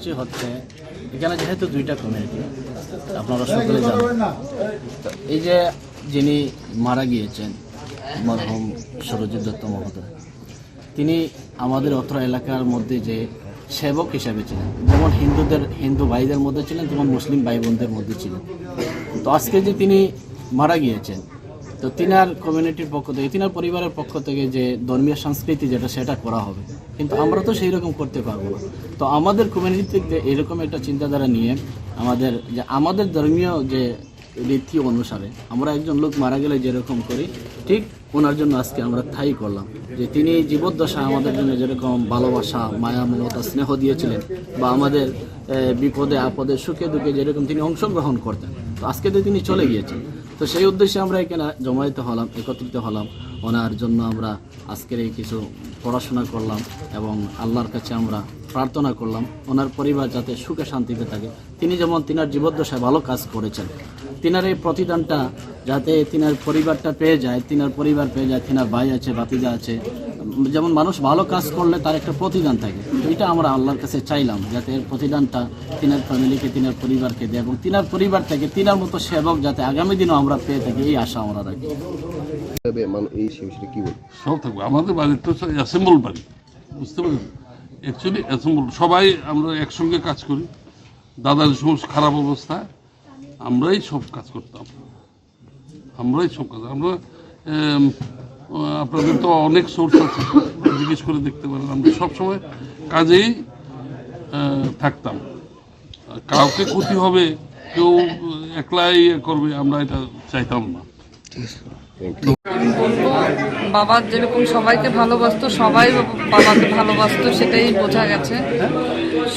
কর্মসূচি হচ্ছে, এখানে যেহেতু দুইটা কমিউনিটি আপনারা সকলে জানেন। এই যে যিনি মারা গিয়েছেন মরহম সরজিৎ দত্ত মহোদয়, তিনি আমাদের অত্র এলাকার মধ্যে যে সেবক হিসাবে ছিলেন, যেমন হিন্দুদের, হিন্দু ভাইদের মধ্যে ছিলেন, তেমন মুসলিম ভাই বোনদের মধ্যে ছিলেন। তো আজকে যে তিনি মারা গিয়েছেন তো তিনার কমিউনিটির পক্ষ থেকে, তিনার পরিবারের পক্ষ থেকে যে ধর্মীয় সংস্কৃতি যেটা, সেটা করা হবে। কিন্তু আমরা তো সেই রকম করতে পারব না। তো আমাদের কমিউনিটি থেকে এরকম একটা চিন্তাধারা নিয়ে আমাদের যে আমাদের ধর্মীয় যে রীতি অনুসারে আমরা একজন লোক মারা গেলে যেরকম করি, ঠিক ওনার জন্য আজকে আমরা ঠাই করলাম। যে তিনি জীবদ্দশা আমাদের জন্য যেরকম ভালোবাসা মায়া মমতা স্নেহ দিয়েছিলেন বা আমাদের বিপদে, আপদে, সুখে দুঃখে যেরকম তিনি অংশগ্রহণ করতেন। তো আজকে তো তিনি চলে গিয়েছেন। তো সেই উদ্দেশ্যে আমরা এখানে জমায়েত হলাম, একত্রিত হলাম। ওনার জন্য আমরা আজকের এই কিছু পড়াশোনা করলাম এবং আল্লাহর কাছে আমরা প্রার্থনা করলাম। ওনার পরিবার যাতে সুখে শান্তিতে থাকে। তিনি যেমন তিনার জীবদ্দশায় ভালো কাজ করেছেন, তিনার এই প্রতিদানটা যাতে তিনার পরিবারটা পেয়ে যায়, তিনার পরিবার পেয়ে যায়, তিনার ভাই আছে বাতিজা আছে যেমন মানুষ ভালো কাজ করলে তার একটা প্রতিদান থাকে। তো এটা আমরা আল্লাহর কাছে চাইলাম যাতে এর প্রতিদানটা তিনার ফ্যামিলিকে তিনার পরিবারকে দেয় এবং তিনার পরিবার থেকে তিনার মতো সেবক যাতে আগামী দিনও আমরা পেয়ে থাকি এই আশা আমরা রাখি। এই বিষয়ে কি বল সব থাকবে। আমাদের বাড়িটা হচ্ছে অ্যাসেম্বল বাড়ি বুঝতে পারলেন? অ্যাকচুয়ালি অ্যাসেম্বল সবাই আমরা একসঙ্গে কাজ করি। দাদার সমস্ত খারাপ অবস্থায় আমরাই সব কাজ করতাম। আমরাই সব কাজ আমরা এম, আপনাদের তো অনেক সোর্স আছে। জিজ্ঞেস করে দেখতে পারেন। আমরা সবসময় কাজেই থাকতাম। কাউকে ক্ষতি হবে, কেউ একলাই করবে, আমরা এটা চাইতাম না। বাবা যেরকম সবাইকে ভালোবাসতো, সবাই বাবাকে ভালোবাসতো, সেটাই বোঝা গেছে।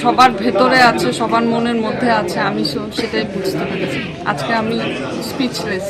সবার ভেতরে আছে, সবার মনের মধ্যে আছে, আমি সেটাই বুঝতে পেরেছি। আজকে আমি স্পিচলেস